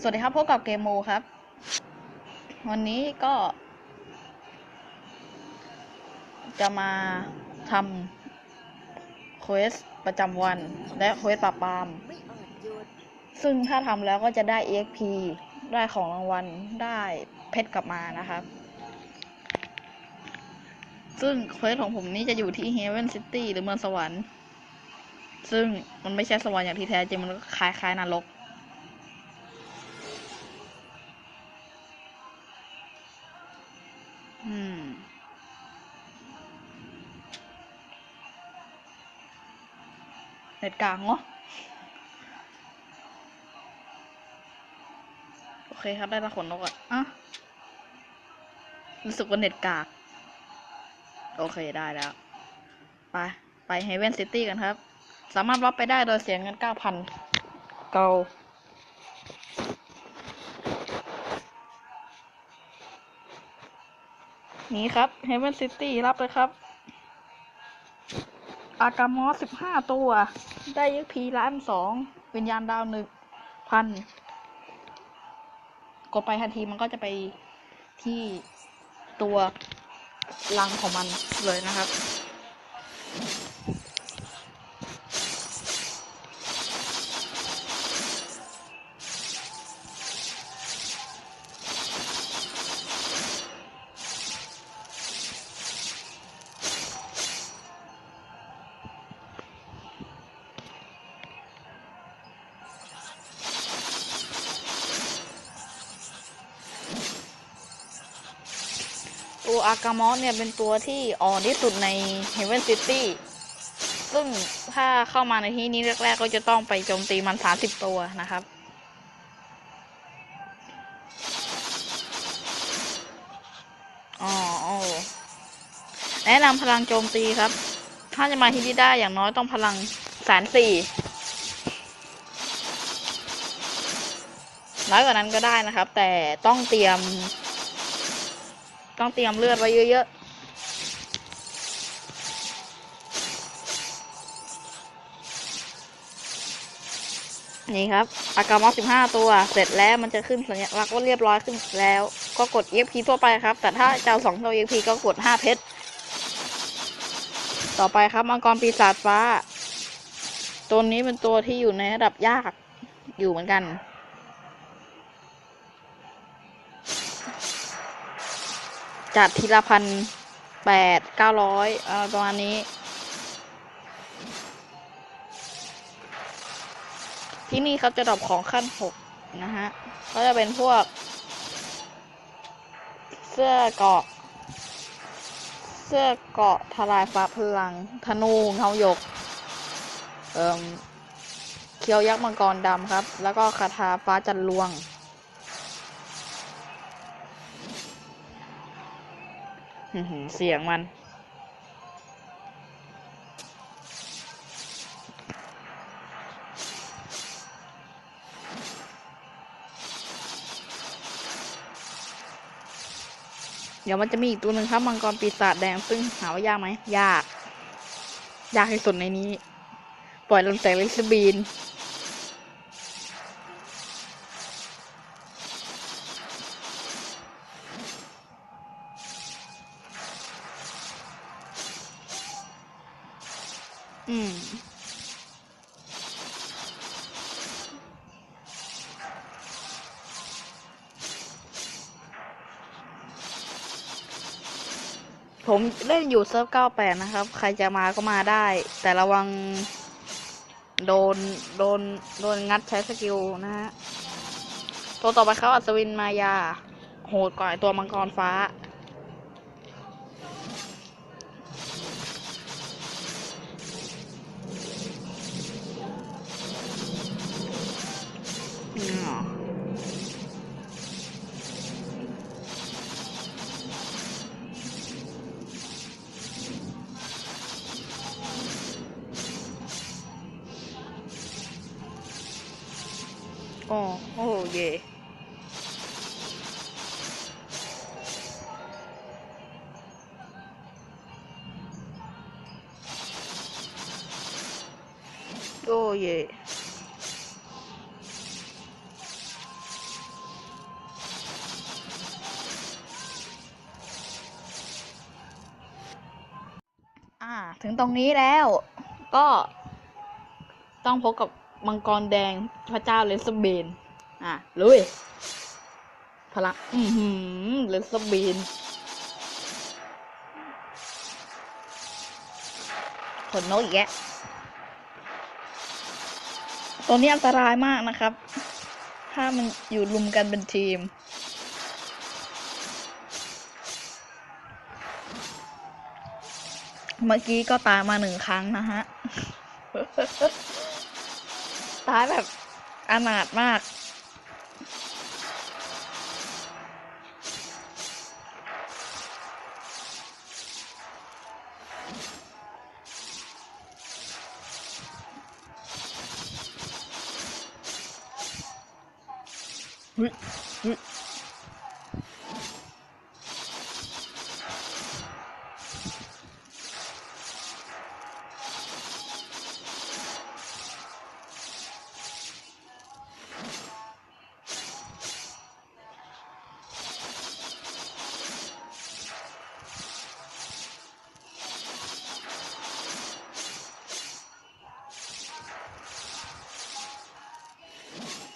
สวัสดีครับพบกับเกมโมครับ วันนี้ก็ จะมาทำเควสประจำวัน และเควสปราบปราม ซึ่งถ้าทำแล้วก็จะได้ EXP ได้ของรางวัลได้เพชรกลับมานะครับ ซึ่งเควสของผมนี้จะอยู่ที่ Heaven City หรือเมืองสวรรค์ ซึ่งมันไม่ใช่สวรรค์อย่างที่แท้จริงมันก็คล้ายๆนรก อืมเน็ตกลางเนาะโอเคครับ ได้ละขนนกอะอะรู้สึกว่าเน็ตกาก โอเคได้แล้ว ไป ไปเฮเวนซิตี้กันครับ สามารถรับไปได้โดยเสียเงินเก้าพันเกา นี่ครับเฮเวนซิตี้รับเลยครับ อากามอสสิบห้าตัว ได้ยึกพีล้านสองวิญญาณดาวหนึ่งพันกดไปทันทีมันก็จะไปที่ตัวรังของมันเลยนะครับ ตัวอากามอสเนี่ยเป็นตัวที่อ่อนที่สุดใน Heaven City ซึ่งถ้าเข้ามาในที่นี้แรกๆ ก็จะต้องไปโจมตีมันสามสิบตัวนะครับ อ๋อโอ้แนะนำพลังโจมตีครับ ถ้าจะมาที่นี่ได้อย่างน้อยต้องพลังแสนสี่น้อยกว่านั้นก็ได้นะครับ แต่ต้องเตรียม ต้องเตรียมเลือดไว้เยอะๆ นี่ครับอากามอสสิบห้าตัว เสร็จแล้วมันจะขึ้นสัญลักษณ์ว่าเรียบร้อยขึ้นแล้ว ก็กด EXP ทั่วไปครับ แต่ถ้าจะเอาสองตัว EXP ก็กดห้าเพชร ต่อไปครับมังกรปีศาจฟ้า ตัวนี้เป็นตัวที่อยู่ในระดับยากอยู่เหมือนกัน จัดทีละพันแปดเก้าร้อยเออประมาณนี้ ที่นี่เขาจะดรอปของขั้นหกนะฮะ ก็จะเป็นพวก เสื้อเกาะ เสื้อเกาะทลายฟ้าพลัง ธนูเงาหยก เอ่มเคียวยักษ์มังกรดำครับ แล้วก็คาถาฟ้าจันทร์ลวง เสียงมัน เดี๋ยวมันจะมีอีกตัวหนึ่งครับมังกรปีศาจแดงซึ่งหาว่ายากไหมยาก ยากที่สุดในนี้ ปล่อยลงแต่ลิสบีน อืมผมเล่นอยู่เซิร์ฟ98นะครับ ใครจะมาก็มาได้ แต่ระวัง โดน โดน โดนงัดใช้สกิลนะฮะ ตัวต่อไปเขาอัศวินมายา โหดกว่าไอ้ตัวมังกรฟ้า อืมอ๋อโอ้เถึงตรงนี้แล้วก็ต้องพบกับมังกรแดงพระเจ้าเลสเบน อะลุยพลังอือหือเลสเบนขนนกอีกแยะตัวนี้อันตรายมากนะครับ ถ้ามันอยู่รุมกันเป็นทีม เมื่อกี้ก็ตายมาหนึ่งครั้งนะฮะ ตายแบบอนาถมากเ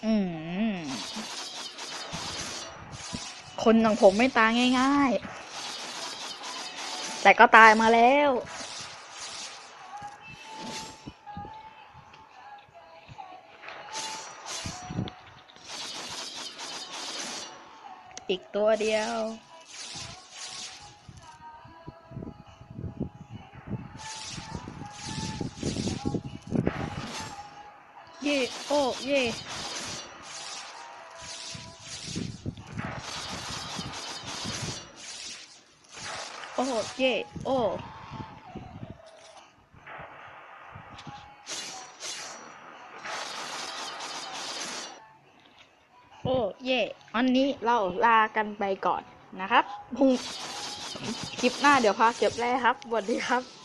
อืม คนอย่างผมไม่ตายง่าย ๆ แต่ก็ตายมาแล้ว อีกตัวเดียวเย่โอ้เโอ้เย่โอ้โอ้เย่อันนี้เราลากันไปก่อนนะครับพรุ่งคลิปหน้าเดี๋ยวพาเก็บแร่ครับสวัสดีครับ